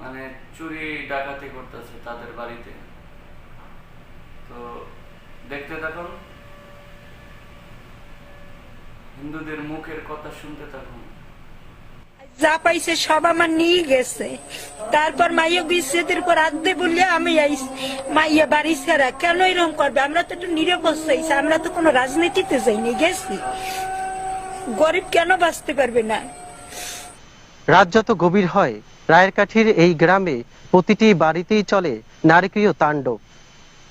মানে চুরি ডাকাতি করতেছে তাদের বাড়িতে। তো দেখতে থাকুন। হিন্দুদের মুখের কথা শুনতে থাকুন। যা পাইছে সব আমার নিয়ে গেছে। তারপর মাইয়া বিচ্ছেদের পর আদে বললে আমি আইস মাইয়া বাড়ি ছাড়া কেন এরকম করবে? আমরা তো একটু নিরাপদ চাইছি আমরা তো কোনো রাজনীতিতে যাইনি গেছি। গরিব কেন বাঁচতে পারবে না? রাত যত গভীর হয় রায়ের কাঠির এই গ্রামে প্রতিটি বাড়িতেই চলে নারকীয় তাণ্ডব।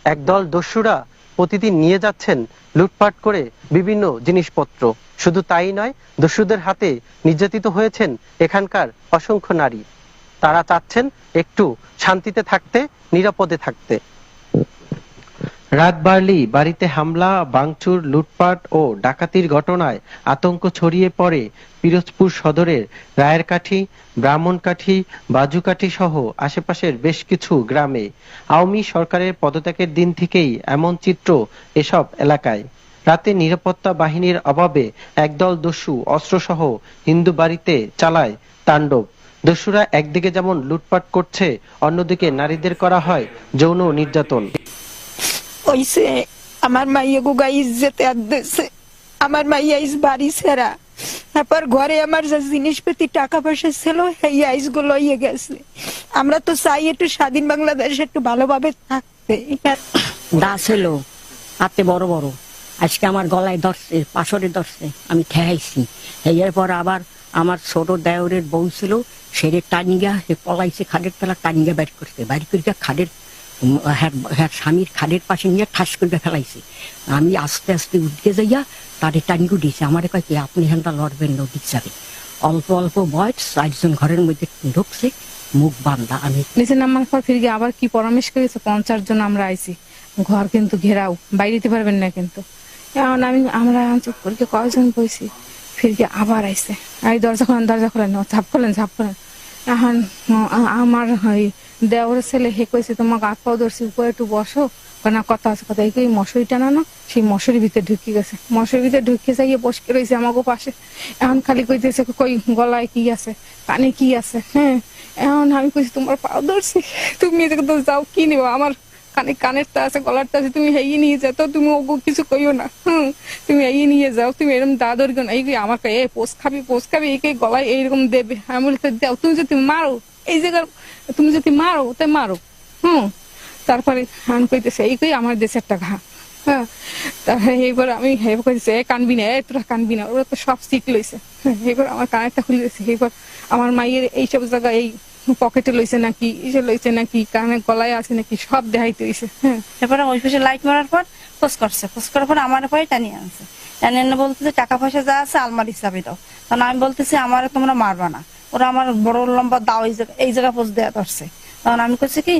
একদল দস্যুরা প্রতিদিন নিয়ে যাচ্ছেন লুটপাট করে বিভিন্ন জিনিসপত্র। শুধু তাই নয়, দস্যুদের হাতে নির্যাতিত হয়েছেন এখানকার অসংখ্য নারী। তারা চাচ্ছেন একটু শান্তিতে থাকতে, নিরাপদে থাকতে। রাত বাড়লেই বাড়িতে হামলা, ভাঙচুর, লুটপাট ও ডাকাতির ঘটনায় আতঙ্ক ছড়িয়ে পড়ে পিরোজপুর সদরের রায়েরকাঠি, ব্রাহ্মণকাঠি, বাজুকাঠি সহ আশেপাশের বেশ কিছু গ্রামে। আওয়ামী সরকারের পদত্যাগের দিন থেকেই এমন চিত্র এসব এলাকায়। রাতে নিরাপত্তা বাহিনীর অভাবে একদল দস্যু অস্ত্রসহ হিন্দু বাড়িতে চালায় তাণ্ডব। দস্যুরা একদিকে যেমন লুটপাট করছে, অন্যদিকে নারীদের করা হয় যৌন নির্যাতন। ওইসে আমার মাইয়া গুগা ইজ্জতে আদেছে আমার মাইয়া ইস বাড়ি সেরা তারপর ঘরে আমার যা জিনিসপাতি টাকা পয়সা ছিল এই আইসগুলো ইয়ে গেছে। আমরা তো চাই একটু স্বাধীন বাংলাদেশ একটু ভালোভাবে থাকতে। দা ছিল হাতে বড় বড়। আজকে আমার গলায় ধরছে, পাশরে ধরছে, আমি ঠেহাইছি। এর পর আবার আমার ছোট দেওরের বউ ছিল, সেরে টানিগা সে পলাইছে খাদের তলা টানিগা বের করছে। বাইর করিয়া খাদের উম, হ্যার- হ্যার স্বামীর খাদের পাশে নিয়ে ঠাস করে ফেলাইছে। আমি আস্তে আস্তে উঠতে যাইয়া তারে টানিগু দিয়েছে। আমার কয় কি আপনি এখানটা লড়বেন নদীর যাবে। অল্প অল্প বয়স চারজন ঘরের মধ্যে ঢুকছে মুখ বান্ধা আমি নিচে নামার পর ফিরে আবার কি পরামর্শ করেছে? পঞ্চাশ জন আমরা আইছি। ঘর কিন্তু ঘেরাও বাইরে দিতে পারবেন না কিন্তু। এখন আমি আমরা চুপ করে কয়জন বইছি? ফিরে আবার আইছে। এই দরজা খোলেন দরজা খোলেন ঝাপ খোলেন ঝাপ খোলেন। এখন আমার দেওয়ার ছেলে হে কইছে, তোমাকে পাও ধরছি, উপরে একটু বসো। না, কথা আছে, কথা এই মশুরি টানা না, সেই মশুরির ভিতরে ঢুকি গেছে। মশুরির ভিতরে ঢুকিয়ে যাইয়ে বসকে রয়েছে আমাকে পাশে। এখন খালি কইতেছে, কই, গলায় কি আছে? কানে কি আছে? হ্যাঁ এখন আমি কইছি, তোমার পাও ধরছি, তুমি তো যাও, কি নিবা? আমার কানে কানের তা আছে গলার আছে তুমি হেয়ে নিয়ে যাও। তো তুমি ওগো কিছু কইও না। হুম তুমি এই নিয়ে যাও তুমি এরকম দাদর গন এই আমার এ পোষ খাবি পোষ খাবি এই কই গলায় এইরকম দেবে। আমি বলি দাও তুমি যদি মারো এই জায়গার তুমি যদি মারো তাই মারো। হুম তারপরে আমি কইতেছে এই কই আমার দেশের টাকা। হ্যাঁ তারপরে এইবার আমি হেব কইতেছে এ কানবি না এ তোরা কানবি না। ওরা তো সব শিখ লইছে। হ্যাঁ, এইবার আমার কানেরটা খুলে দিয়েছে। এইবার আমার মাইয়ের এইসব জায়গায় এই পকেটে লইছে নাকি ইসে লইছে নাকি কানে গলায় আছে নাকি সব দেখাইতে হইছে। হ্যাঁ। তারপরে ওই পাশে লাইট মারার পর পোস করছে। পোস করার পর আমার পরে টানিয়ে আনছে। টানিয়ে এনে বলতেছে টাকা পয়সা যা আছে আলমারি হিসাবে দাও। তখন আমি বলতেছি আমার তোমরা মারবা না। ওরা আমার বড় লম্বা দাও এই জায়গা এই জায়গা পোজ দেওয়া ধরছে। তখন আমি কইছি কি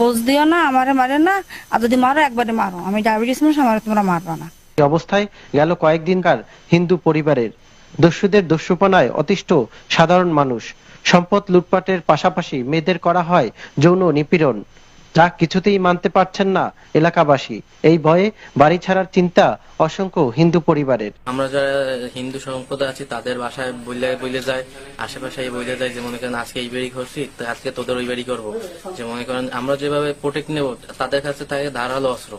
পোজ দিও না আমারে মারে না। আর যদি মারো একবারে মারো। আমি ডায়াবেটিস মানুষ আমার তোমরা মারবা না। অবস্থায় গেল কয়েকদিনকার হিন্দু পরিবারের দস্যুদের দস্যুপনায় অতিষ্ঠ সাধারণ মানুষ। সম্পদ লুটপাটের পাশাপাশি মেয়েদের করা হয় যৌন নিপীড়ন। যা কিছুতেই মানতে পারছেন না এলাকাবাসী। এই ভয়ে বাড়ি ছাড়ার চিন্তা অসংখ্য হিন্দু পরিবারের। আমরা যারা হিন্দু সম্প্রদায় আছি, তাদের বাসায় বইলে বইলে যায়, আশেপাশে বইলে যায় যে, মনে করেন আজকে এই বাড়ি করছি আজকে তোদের ওই বাড়ি করব। যে, মনে করেন আমরা যেভাবে প্রোটেক্ট নেব, তাদের কাছে থাকে ধারালো অস্ত্র।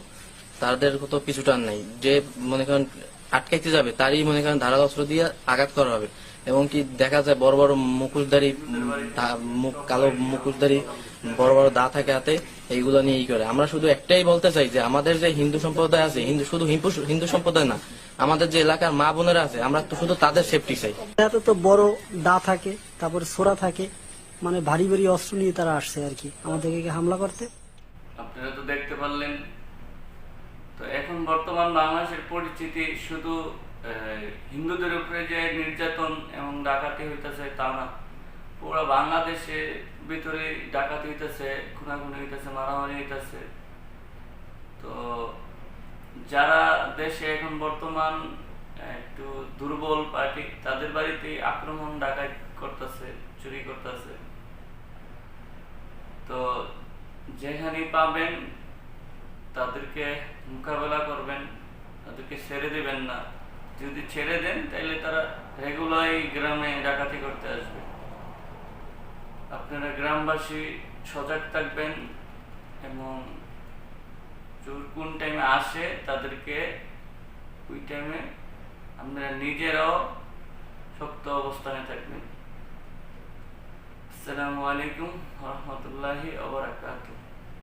তাদের তো পিছুটান নেই। যে, মনে করেন আটকাইতে যাবে তারই মনে করেন ধারালো অস্ত্র দিয়ে আঘাত করা হবে। এবং কি দেখা যায় বড় বড় মুখোশধারী মুখ কালো মুখোশধারী বড় বড় দা থাকে হাতে এইগুলো নিয়ে ই করে। আমরা শুধু একটাই বলতে চাই যে আমাদের যে হিন্দু সম্প্রদায় আছে হিন্দু শুধু হিন্দু- হিন্দু সম্প্রদায় না আমাদের যে এলাকার মা বোনেরা আছে আমরা তো শুধু তাদের সেফটি চাই। এত তো বড় দা থাকে তারপর সোরা থাকে মানে ভারী ভারী অস্ত্র নিয়ে তারা আসছে আর কি আমাদেরকে হামলা করতে। আপনারা তো দেখতে পারলেন তো এখন বর্তমান বাংলাদেশের পরিস্থিতি শুধু হিন্দুদের উপরে যে নির্যাতন এবং ডাকাতি হইতেছে তা না। পুরো বাংলাদেশে ভিতরে ডাকাতি হইতেছে, খুনাখুনি হইতেছে, মারামারি হইতেছে। তো যারা দেশে এখন বর্তমান একটু দুর্বল পার্টি, তাদের বাড়িতে আক্রমণ ডাকাত করতেছে, চুরি করতেছে। তো যেখানে পাবেন তাদেরকে মোকাবেলা করবেন, তাদেরকে ছেড়ে দিবেন না। যদি ছেড়ে দেন তাহলে তারা রেগুলার গ্রামে ডাকাতি করতে আসবে। আপনারা গ্রামবাসী সজাগ থাকবেন এবং চোর কোন টাইমে আসে, তাদেরকে ওই টাইমে আপনারা নিজেরাও শক্ত অবস্থানে থাকবেন। আসসালামু আলাইকুম রহমতুল্লাহি ওবরাকাতুহ